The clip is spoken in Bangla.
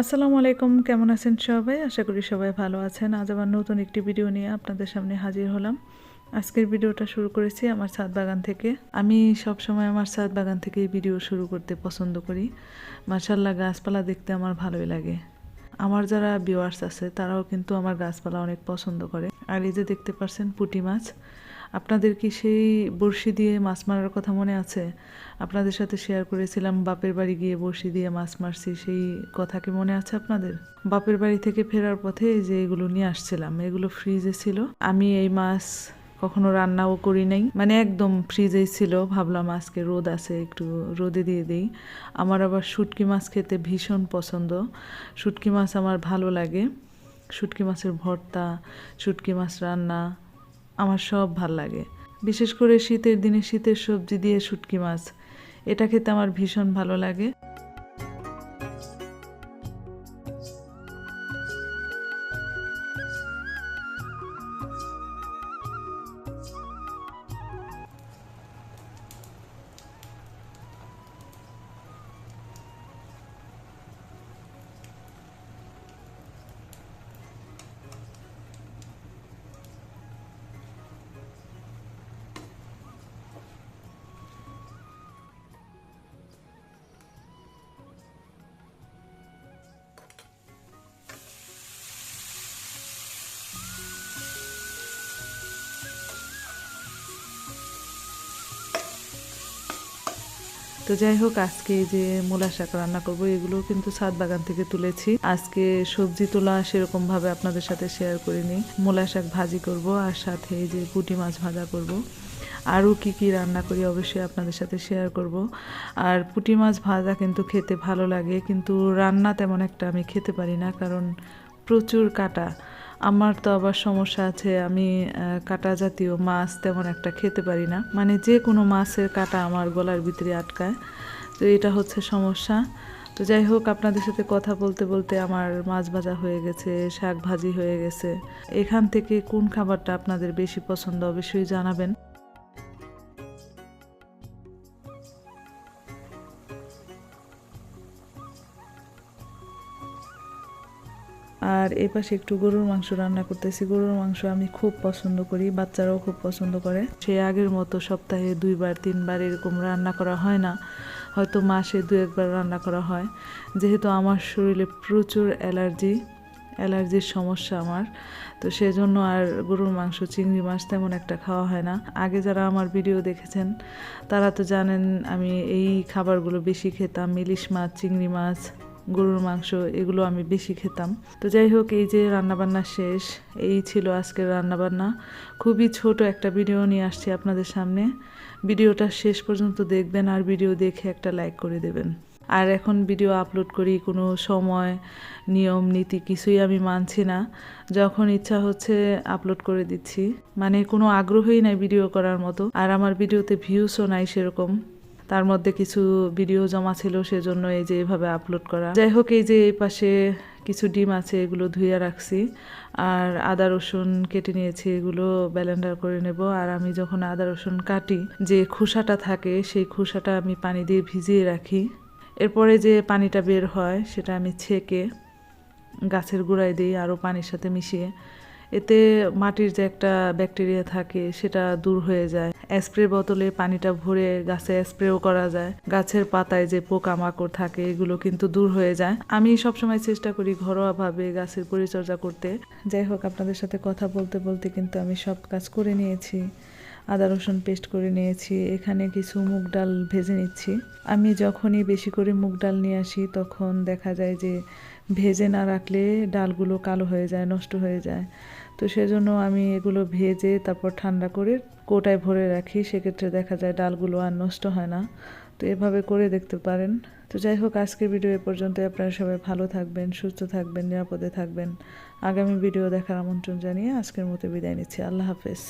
আসসালামু আলাইকুম, কেমন আছেন সবাই? আশা করি সবাই ভালো আছেন। আজ আবার নতুন একটি ভিডিও নিয়ে আপনাদের সামনে হাজির হলাম। আজকের ভিডিওটা শুরু করেছি আমার ছাদ বাগান থেকে। আমি সব সময় আমার ছাদ বাগান থেকেই ভিডিও শুরু করতে পছন্দ করি। মার্শাল্লাহ গাছপালা দেখতে আমার ভালোই লাগে। আমার যারা ভিউয়ার্স আছে, তারাও কিন্তু আমার গাছপালা অনেক পছন্দ করে। আর এই যে দেখতে পাচ্ছেন পুঁটি মাছ আপনাদের কি সেই বড়শি দিয়ে মাছ মারার কথা মনে আছে? আপনাদের সাথে শেয়ার করেছিলাম, বাপের বাড়ি গিয়ে বড়শি দিয়ে মাছ মারছি, সেই কথা কি মনে আছে আপনাদের? বাপের বাড়ি থেকে ফেরার পথে যে এগুলো নিয়ে আসছিলাম, এগুলো ফ্রিজে ছিল। আমি এই মাছ কখনো রান্নাও করি নাই। মানে একদম ফ্রিজেই ছিল। ভাবলাম আজকে রোদ আছে, একটু রোদে দিয়ে দিই। আমার আবার শুটকি মাছ খেতে ভীষণ পছন্দ। শুটকি মাছ আমার ভালো লাগে। শুটকি মাছের ভর্তা, শুটকি মাছ রান্না আমার সব ভালো লাগে। বিশেষ করে শীতের দিনে শীতের সবজি দিয়ে শুটকি মাছ। এটা খেতে আমার ভীষণ ভালো লাগে। তো যাই হোক, আজকে যে মূলা শাক রান্না করব, এগুলো কিন্তু ছাদ বাগান থেকে তুলেছি। আজকে সবজি তোলা সেরকম ভাবে আপনাদের সাথে শেয়ার করে নিই। মূলা শাক ভাজি করব আর সাথে যে পুঁটি মাছ ভাজা করব। আরও কি কি রান্না করি অবশ্যই আপনাদের সাথে শেয়ার করব। আর পুঁটি মাছ ভাজা কিন্তু খেতে ভালো লাগে, কিন্তু রান্না তেমন একটা আমি খেতে পারি না, কারণ প্রচুর কাটা। আমার তো আবার সমস্যা আছে, আমি কাটা জাতীয় মাছ তেমন একটা খেতে পারি না। মানে যে কোনো মাছের কাটা আমার গলার ভিতরে আটকায়, তো এটা হচ্ছে সমস্যা। তো যাই হোক, আপনাদের সাথে কথা বলতে বলতে আমার মাছ ভাজা হয়ে গেছে, শাক ভাজি হয়ে গেছে। এখান থেকে কোন খাবারটা আপনাদের বেশি পছন্দ অবশ্যই জানাবেন। আর এই পাশে একটু গরুর মাংস রান্না করতেছি। গরুর মাংস আমি খুব পছন্দ করি, বাচ্চারাও খুব পছন্দ করে। সে আগের মতো সপ্তাহে দুইবার, তিনবার এরকম রান্না করা হয় না। হয়তো মাসে দু একবার রান্না করা হয়। যেহেতু আমার শরীরে প্রচুর অ্যালার্জি, অ্যালার্জির সমস্যা আমার, তো সেজন্য আর গরুর মাংস, চিংড়ি মাছ তেমন একটা খাওয়া হয় না। আগে যারা আমার ভিডিও দেখেছেন, তারা তো জানেন আমি এই খাবারগুলো বেশি খেতাম, ইলিশ মাছ, চিংড়ি মাছ গরুর মাংস, এগুলো আমি বেশি খেতাম। তো যাই হোক, এই যে রান্নাবান্না শেষ, এই ছিল আজকের রান্নাবান্না। খুবই ছোট একটা ভিডিও নিয়ে আসছি আপনাদের সামনে। ভিডিওটা শেষ পর্যন্ত দেখবেন আর ভিডিও দেখে একটা লাইক করে দেবেন। আর এখন ভিডিও আপলোড করি, কোনো সময়, নিয়ম, নীতি কিছুই আমি মানছি না। যখন ইচ্ছা হচ্ছে আপলোড করে দিচ্ছি। মানে কোনো আগ্রহই নাই ভিডিও করার মতো। আর আমার ভিডিওতে ভিউসও নাই সেরকম। তার মধ্যে কিছু ভিডিও জমা ছিল সেজন্য এই যে এভাবে আপলোড করা। যাই হোক, এই যে এই পাশে কিছু ডিম আছে, এগুলো ধুয়ে রাখছি। আর আদা, রসুন কেটে নিয়েছি, এগুলো ব্যালেন্ডার করে নেব। আর আমি যখন আদা, রসুন কাটি, যে খোসাটা থাকে, সেই খোসাটা আমি পানি দিয়ে ভিজিয়ে রাখি। এরপরে যে পানিটা বের হয়, সেটা আমি ছেঁকে গাছের গোড়ায় দিই, আরও পানির সাথে মিশিয়ে। এতে মাটির যে একটা ব্যাকটেরিয়া থাকে, সেটা দূর হয়ে যায়। স্প্রে বোতলে পানিটা ভরে গাছে স্প্রেও করা যায়। গাছের পাতায় যে পোকামাকড় থাকে, এগুলো কিন্তু দূর হয়ে যায়। আমি সবসময় চেষ্টা করি ঘরোয়াভাবে গাছের পরিচর্যা করতে। যাই হোক, আপনাদের সাথে কথা বলতে বলতে কিন্তু আমি সব কাজ করে নিয়েছি। আদা রসুন পেস্ট করে নিয়েছি, এখানে কিছু মুগ ডাল ভেজে নিচ্ছি। আমি যখনই বেশি করে মুগ ডাল নিয়ে আসি, তখন দেখা যায় যে ভেজে না রাখলে ডালগুলো কালো হয়ে যায়, নষ্ট হয়ে যায়। তো সেজন্য আমি এগুলো ভেজে তারপর ঠান্ডা করে কোটায় ভরে রাখি, সেক্ষেত্রে দেখা যায় ডালগুলো আর নষ্ট হয় না। তো এভাবে করে দেখতে পারেন। তো যাই হোক, আজকের ভিডিও এ পর্যন্ত, আপনারা সবাই ভালো থাকবেন, সুস্থ থাকবেন, নিরাপদে থাকবেন। আগামী ভিডিও দেখার আমন্ত্রণ জানিয়ে আজকের মতো বিদায় নিচ্ছি। আল্লাহ হাফেজ।